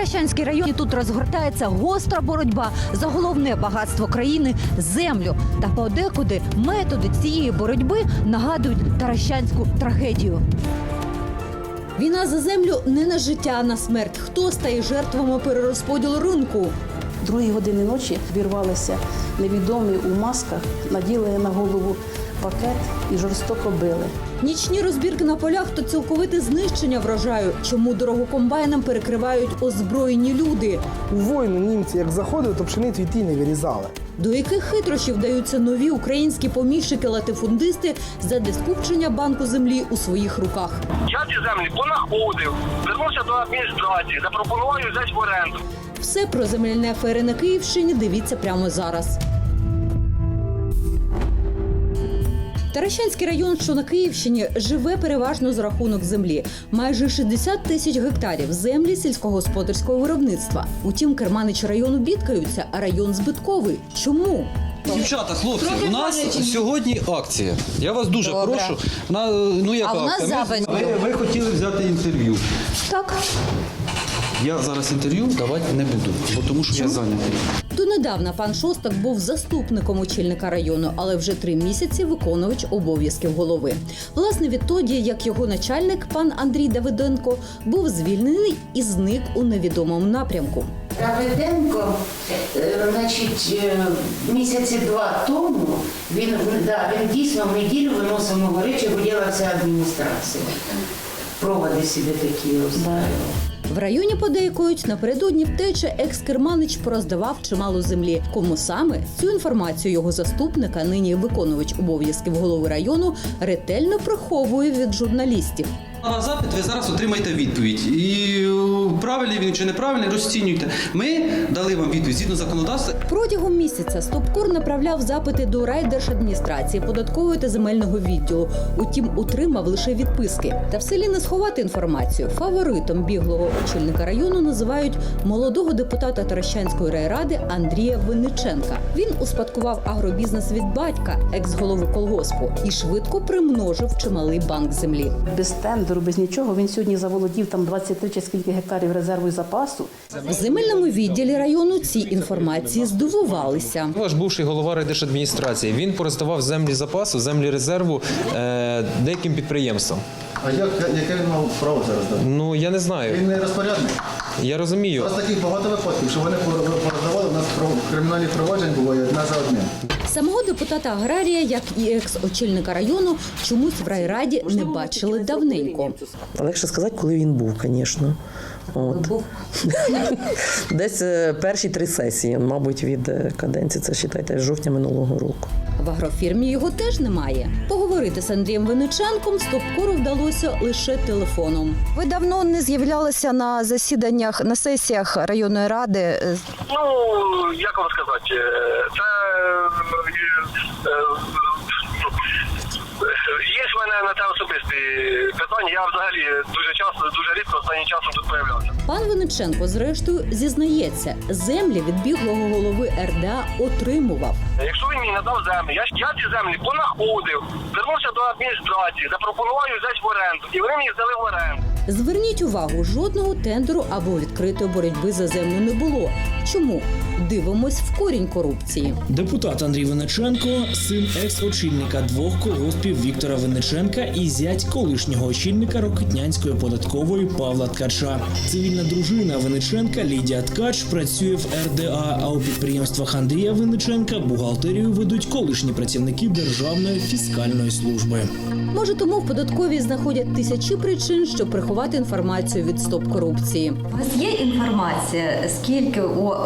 Таращанський район тут розгортається гостра боротьба за головне багатство країни землю. Та подекуди методи цієї боротьби нагадують таращанську трагедію. Війна за землю не на життя, а на смерть. Хто стає жертвами перерозподілу ринку? Другій години ночі вірвалися невідомі у масках, наділи на голову пакет і жорстоко били. Нічні розбірки на полях то цілковите знищення врожаю. Чому дорогу комбайнам перекривають озброєні люди? У війну німці як заходили, то пшеницю й ті не вирізали. До яких хитрощів вдаються нові українські поміщики-латифундисти задля скупчення банку землі у своїх руках? Я ці землі понаходив, звернувся до адміністрації, запропонував взяти в оренду. Все про земельні афери на Київщині дивіться прямо зараз. Таращанський район, що на Київщині, живе переважно за рахунок землі. Майже 60 тисяч гектарів землі сільськогосподарського виробництва. Утім, керманичі району бідкаються, а район збитковий. Чому? Дівчата, хлопці, Трохи у нас сьогодні акція. Я вас дуже Добре. прошу. На, ну, яка А в нас акція? запит. ви, ви хотіли взяти інтерв'ю. Так. Я зараз інтерв'ю давати не буду, бо тому що я зайнятий. Донедавна пан Шостак був заступником очільника району, але вже три місяці виконувач обов'язків голови. Власне, відтоді, як його начальник, пан Андрій Давиденко, був звільнений і зник у невідомому напрямку. Давиденко, е, значить, е, місяці два тому він, да, він дійсно в неділю виносив мого речі, виділа вся адміністрація. Проводи собі такі ось. В районі подейкують напередодні втечі екс-керманич пороздавав чимало землі. Кому саме цю інформацію його заступника, нині виконувач обов'язків голови району, ретельно приховує від журналістів. На запит ви зараз отримаєте відповідь. І е, правильний він чи неправильний, розцінюйте. Ми дали вам відповідь згідно законодавства. Протягом місяця Стопкор направляв запити до райдержадміністрації, податкової та земельного відділу. Утім, утримав лише відписки. Та в селі не сховати інформацію. Фаворитом біглого очільника району називають молодого депутата Таращанської райради Андрія Винниченка. Він успадкував агробізнес від батька, екс-голови колгоспу, і швидко примножив чималий банк землі. Без тендеру, без нічого. Він сьогодні заволодів там 23 чи скільки гектарів резерву і запасу. В земельному відділі району ці інформації здивувалися. Ваш бувший голова райдержадміністрації. Він пороздавав землі запасу, землі резерву е, деяким підприємствам. А як, яке він мав право зараз? Ну я не знаю. Він не розпорядник. Я У розумію. нас таких багато випадків, що вони кримінальні проваджень було одна за одним. Самого депутата аграрія, як і екс-очільника району, чомусь в райраді не бачили давненько. Легше сказати, коли він був, звісно. От. Десь е, перші три сесії, мабуть, від е, каденції, це вважайте, з жовтня минулого року. В агрофірмі його теж немає. Поговорити з Андрієм Винниченком Стопкору вдалося лише телефоном. Ви давно не з'являлися на засіданнях на сесіях районної ради. Ну, як вам сказати, е, це мене на це особисті питання. Я взагалі дуже часто, дуже рідко останнім часом тут появлявся. Пан Винниченко, зрештою, зізнається, землі від біглого голови РДА отримував. Якщо він мені надав землю, я, я ці землі понаходив, звернувся до адміністрації, запропонував їх взяти в оренду, і вони мені здали в оренду. Зверніть увагу, жодного тендеру або відкритої боротьби за землю не було. Чому? Дивимось в корінь корупції. Депутат Андрій Винниченко, син екс-очільника двох колгоспів Віктора Винниченка і зять колишнього очільника Рокитнянської податкової Павла Ткача. Цивільна дружина Винниченка Лідія Ткач працює в РДА. А у підприємствах Андрія Винниченка бухгалтерію ведуть колишні працівники Державної фіскальної служби. Може, тому в податковій знаходять тисячі причин, щоб приховати інформацію від стоп корупції. У вас є інформація, скільки у е,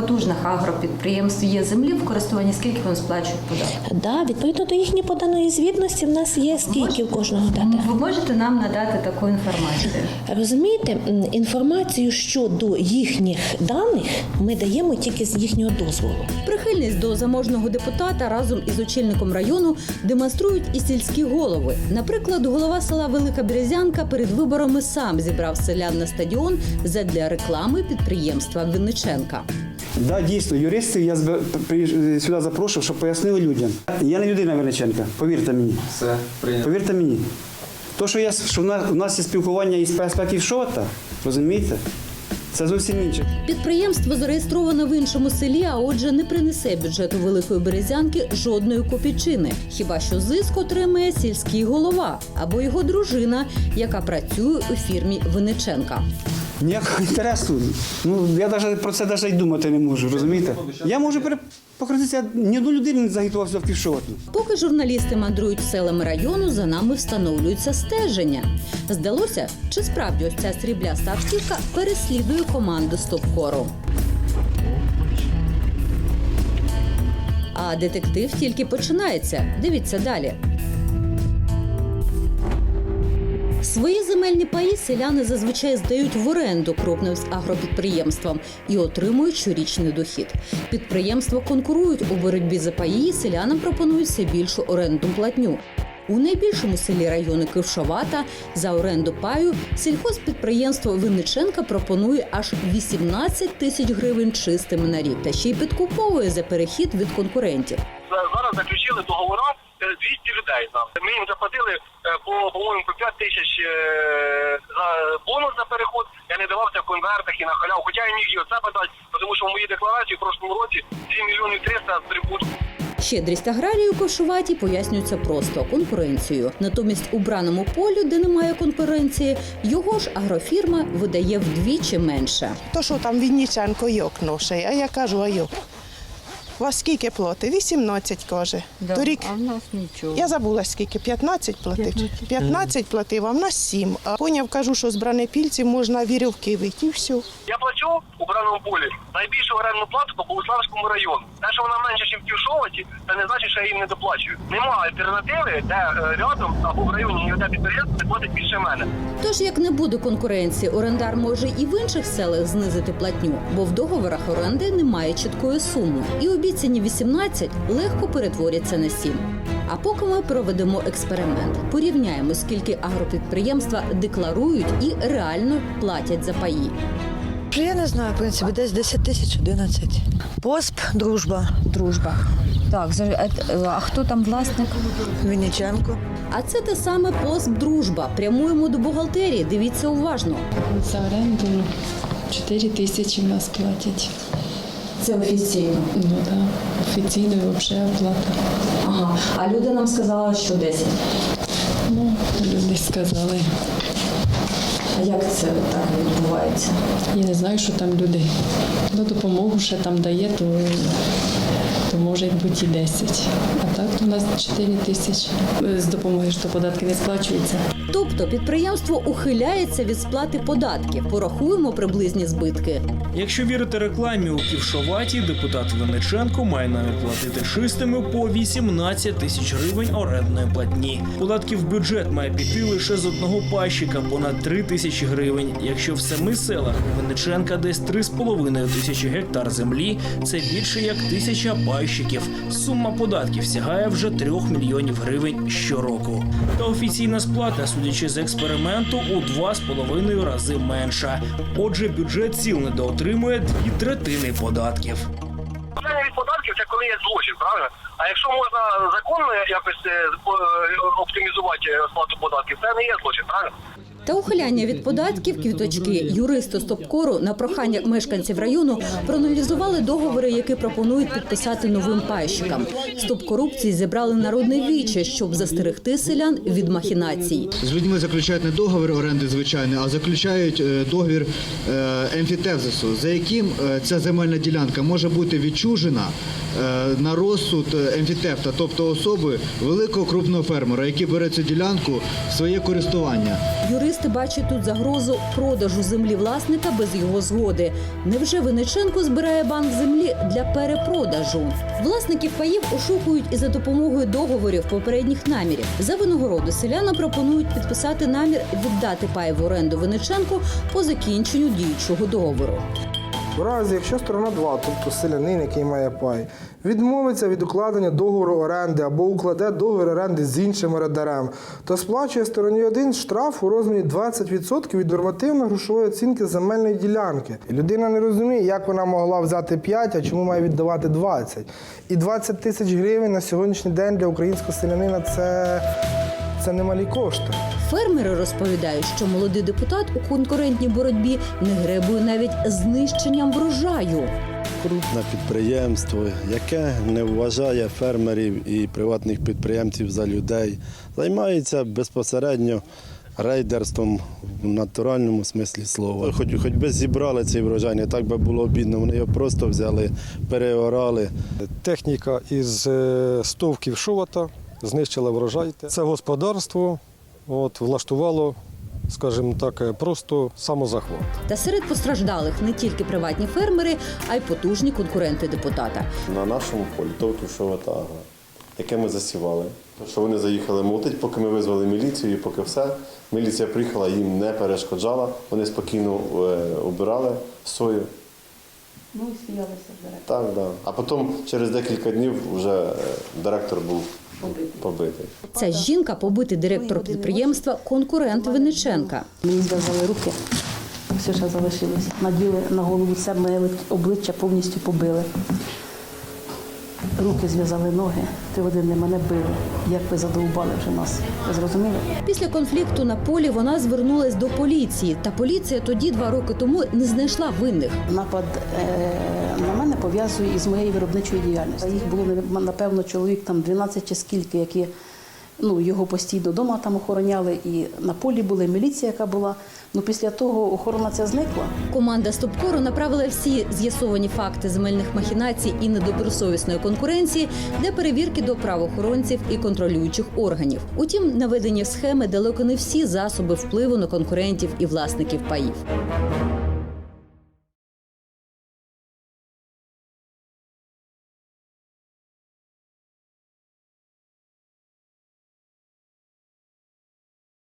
потужних агропідприємств є землі в користуванні, скільки вони сплачують податку? Да, відповідно до їхньої поданої звітності, в нас є скільки у кожного дата. Ви можете нам надати таку інформацію? Розумієте, інформацію щодо їхніх даних ми даємо тільки з їхнього дозволу. Прихильність до заможного депутата разом із очільником району демонструють і сільські голови. Наприклад, голова села Велика Березянка перед виборами сам зібрав селян на стадіон задля реклами підприємства Винниченка. Да, дійсно, юристів я сюди запрошую, щоб пояснили людям. Я не людина Верниченка, повірте мені. Все, прийнято. Повірте мені. То, що, я, що в нас, у нас є спілкування із аспектів шота, розумієте? Це зовсім інше. Підприємство зареєстроване в іншому селі, а отже, не принесе бюджету Великої Березянки жодної копійчини. Хіба що зиск отримає сільський голова або його дружина, яка працює у фірмі Винниченка. Ніякого інтересу. Ну я навіть про це навіть думати не можу, розумієте? Я можу пере- покрутитися, ні одну людину не загітувався в півшотну. Поки журналісти мандрують селами району, за нами встановлюється стеження. Здалося, чи справді ось ця срібляста автівка переслідує команду стопкору. А детектив тільки починається. Дивіться далі. Свої земельні паї селяни зазвичай здають в оренду крупним агропідприємствам і отримують щорічний дохід. Підприємства конкурують у боротьбі за паї, селянам пропонують все більшу орендну платню. У найбільшому селі району Кившовата за оренду паю сільхозпідприємство Винниченка пропонує аж 18 тисяч гривень чистими на рік та ще й підкуповує за перехід від конкурентів. Зараз заключили договора е, 200 людей нам. Ми їм заплатили е, по, по-моєму, по 5 тисяч е, за бонус за переход. Я не давався в конвертах і на халяву. Хоча я міг і оце подати, тому що в моїй декларації в прошлому році 7 мільйонів 300 прибутку. Щедрість аграрію Ковшуваті пояснюється просто конкуренцією. Натомість у браному полю, де немає конкуренції, його ж агрофірма видає вдвічі менше. То що там Вінніченко йок ношає, а я кажу, а йок. У вас скільки плати? 18, каже. Торік А в нас нічого. я забула скільки, 15 платив. 15 платив, а в нас 7. А поняв, кажу, що з бранепільців можна вірьовки вийти, і все. Я плачу у браному полі найбільшу орендну плату по Богуславському району. Те, що вона менше, ніж в Ківшоваті, це не значить, що я їм не доплачую. Нема альтернативи, де е, рядом або в районі ні одне підприємство не платить більше мене. Тож, як не буде конкуренції, орендар може і в інших селах знизити платню, бо в договорах оренди немає чіткої суми, і обіцяні 18 легко перетворяться на 7. А поки ми проведемо експеримент, порівняємо, скільки агропідприємства декларують і реально платять за паї. Я не знаю, в принципі, десь 10 тисяч 11. Посп, дружба. Дружба. Так, а, а хто там власник? Вінниченко. А це те саме посп дружба. Прямуємо до бухгалтерії. Дивіться уважно. За оренду 4 тисячі в нас платять. Це офіційно. Ну так, да. офіційно і взагалі оплата. Ага. А люди нам сказали, що 10. Ну, люди сказали. А як це так відбувається? Я не знаю, що там люди. Ну, допомогу ще там дає, то, то може бути і 10. А так то у нас 4 тисячі. З допомогою що податки не сплачуються. Тобто підприємство ухиляється від сплати податків. Порахуємо приблизні збитки. Якщо вірити рекламі у Ківшоваті, депутат Винниченко має намір платити чистими по 18 тисяч гривень орендної платні. Податків в бюджет має піти лише з одного пайщика понад 3 тисячі гривень. Якщо в семи селах у Винниченка десь 3,5 тисячі гектар землі, це більше як тисяча пайщиків. Сума податків сягає вже 3 мільйонів гривень щороку. Та офіційна сплата, судячи з експерименту, у 2,5 рази менша. Отже, бюджет сіл недоотримує дві третини податків. Податків це коли є злочин, правильно? А якщо можна законно якось е, е, оптимізувати сплату податків, це не є злочин, правильно? Та ухиляння від податків квіточки юристи стопкору на прохання мешканців району проаналізували договори, які пропонують підписати новим пайщикам. Стоп корупції зібрали народне віче, щоб застерегти селян від махінацій. З людьми заключають не договір оренди звичайний, а заключають е, договір е, емфітевзису, за яким е, ця земельна ділянка може бути відчужена на розсуд емфітевта, тобто особи великого крупного фермера, який бере цю ділянку в своє користування. Юристи бачать тут загрозу продажу землі власника без його згоди. Невже Винниченко збирає банк землі для перепродажу? Власників паїв ошукують і за допомогою договорів попередніх намірів. За винагороду селянам пропонують підписати намір віддати пай в оренду Винниченку по закінченню діючого договору. У разі, якщо сторона 2, тобто селянин, який має пай, відмовиться від укладення договору оренди або укладе договір оренди з іншим орендарем, то сплачує стороні 1 штраф у розмірі 20% від нормативно-грошової оцінки земельної ділянки. І людина не розуміє, як вона могла взяти 5, а чому має віддавати 20. І 20 тисяч гривень на сьогоднішній день для українського селянина це, це немалі кошти. Фермери розповідають, що молодий депутат у конкурентній боротьбі не гребує навіть знищенням врожаю. крупне підприємство, яке не вважає фермерів і приватних підприємців за людей, займається безпосередньо рейдерством в натуральному смислі слова. Хоч, хоч би зібрали цей врожай, не так би було бідно, вони його просто взяли, переорали. Техніка із е, стовків шовата знищила врожай. Це господарство от, влаштувало, скажімо так, просто самозахват. Та серед постраждалих не тільки приватні фермери, а й потужні конкуренти депутата. На нашому полі товту шовата, яке ми засівали. Що вони заїхали молотить, поки ми визвали міліцію, і поки все. Міліція приїхала, їм не перешкоджала. Вони спокійно е, обирали сою. Ну і сміялися директор. Так, да. А потім через декілька днів вже е, директор був побитий. Ця жінка побитий директор підприємства, конкурент Винниченка. Мені зв'язали руки, все ще залишилось. Наділи на голову себе, моє обличчя повністю побили. Руки зв'язали ноги, три години мене били. Як ви задовбали вже нас. Ви зрозуміли? Після конфлікту на полі вона звернулась до поліції. Та поліція тоді, два роки тому, не знайшла винних. Напад е, на мене пов'язує із моєю виробничою діяльністю. Їх було напевно чоловік там 12 чи скільки, які ну, його постійно вдома там охороняли, і на полі була і міліція, яка була. Ну після того охорона ця зникла. Команда Стопкору направила всі з'ясовані факти земельних махінацій і недобросовісної конкуренції для перевірки до правоохоронців і контролюючих органів. Утім, наведені схеми далеко не всі засоби впливу на конкурентів і власників паїв.